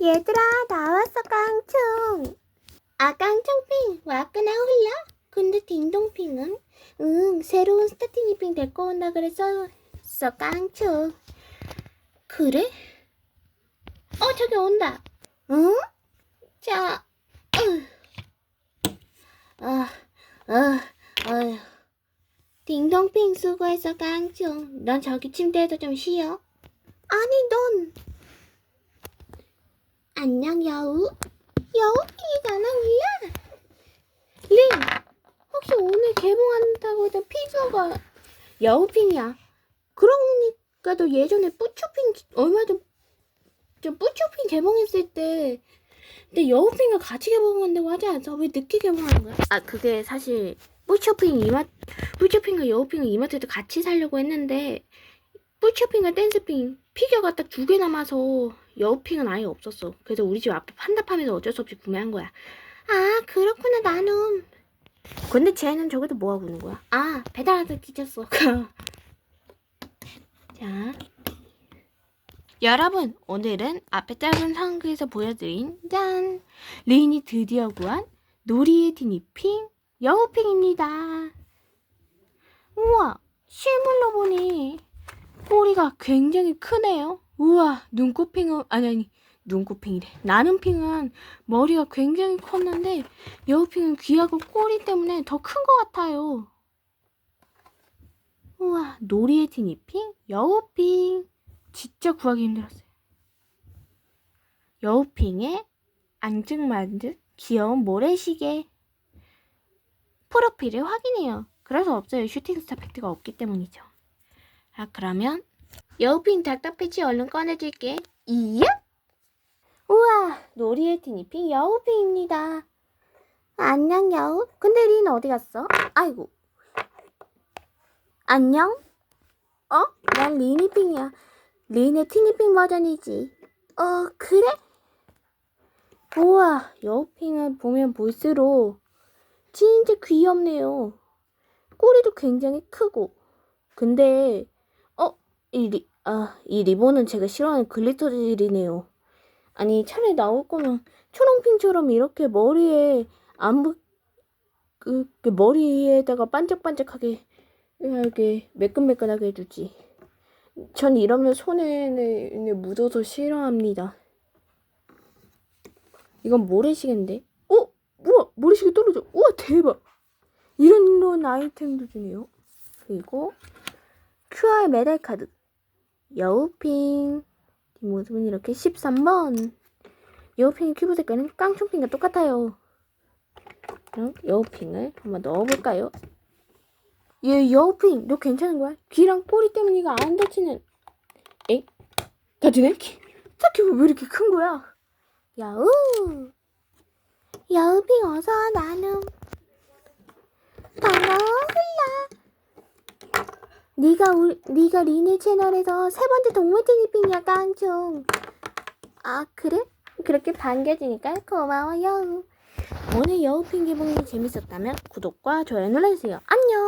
얘들아 나왔어 깡총 아 깡총핑 왔구나 홀라 근데 딩동핑은? 응 새로운 스타티니핑 데리고 온다 그랬어 써 깡총 그래? 어 저기 온다. 응? 자 으. 아, 아, 아휴. 딩동핑 수고했어 깡총 넌 저기 침대에서 좀 쉬어. 아니 넌 안녕 여우 여우핑이잖아 몰라 링 혹시 오늘 개봉한다고 했던 피규어가 여우핑이야 그러니까 너 예전에 뿌초핑 얼마 전 저 뿌초핑 개봉했을 때 근데 여우핑과 같이 개봉한다고 하지 않았어? 왜 늦게 개봉한 거야? 아 그게 사실 뿌초핑 이마 뿌초핑과 여우핑을 이마트에서 같이 살려고 했는데 뿌초핑과 댄스핑 피규어가 딱 두 개 남아서 여우핑은 아예 없었어. 그래서 우리 집 앞에 판다팜에서 어쩔 수 없이 구매한 거야. 아 그렇구나 나는. 근데 쟤는 저기도 뭐하고 있는 거야? 아 배달하다 뒤졌어. 자 여러분 오늘은 앞에 짧은 상극에서 보여드린 짠 리인이 드디어 구한 놀이의 티니핑 여우핑입니다. 우와 실물로 보니 꼬리가 굉장히 크네요. 우와, 눈꽃핑은, 아니, 아니, 눈꽃핑이래. 나는 핑은 머리가 굉장히 컸는데, 여우핑은 귀하고 꼬리 때문에 더 큰 것 같아요. 우와, 놀이의 티니핑, 여우핑. 진짜 구하기 힘들었어요. 여우핑의 앙증맞은 귀여운 모래시계. 프로필을 확인해요. 그래서 없어요. 슈팅스타 팩트가 없기 때문이죠. 아, 그러면 여우핑 답답해지 얼른 꺼내줄게. 이야? 우와, 놀이의 티니핑 여우핑입니다. 안녕 여우. 근데 린 어디 갔어? 아이고. 안녕? 어? 난 리니핑이야. 린의 티니핑 버전이지. 어, 그래? 우와, 여우핑을 보면 볼수록 진짜 귀엽네요. 꼬리도 굉장히 크고. 근데 이, 리, 아, 이 리본은 제가 싫어하는 글리터질이네요. 아니, 차라리 나올 거면 초롱핑처럼 이렇게 머리에 안 붙, 그, 그 머리에다가 반짝반짝하게 이렇게 매끈매끈하게 해주지. 전 이러면 손에 묻어서 싫어합니다. 이건 모래시계인데? 어? 우와! 모래시계 떨어져! 우와! 대박! 이런 아이템도 주네요. 그리고 QR 메달 카드. 여우핑 뒷모습은 이렇게 13번 여우핑의 큐브 색깔은 깡총핑과 똑같아요 그럼 여우핑을 한번 넣어볼까요? 얘 여우핑 너 괜찮은 거야? 귀랑 꼬리 때문에 이거 안 다치는 에? 다치네? 딱히 왜 이렇게 큰 거야? 여우 여우핑 어서 나는 반가워 훌라 네가 우, 네가 리네 채널에서 세 번째 동물 티니핑이야 깡총. 아 그래? 그렇게 반겨주니까 고마워요. 오늘 여우핑 개봉이 재밌었다면 구독과 좋아요 눌러주세요. 안녕.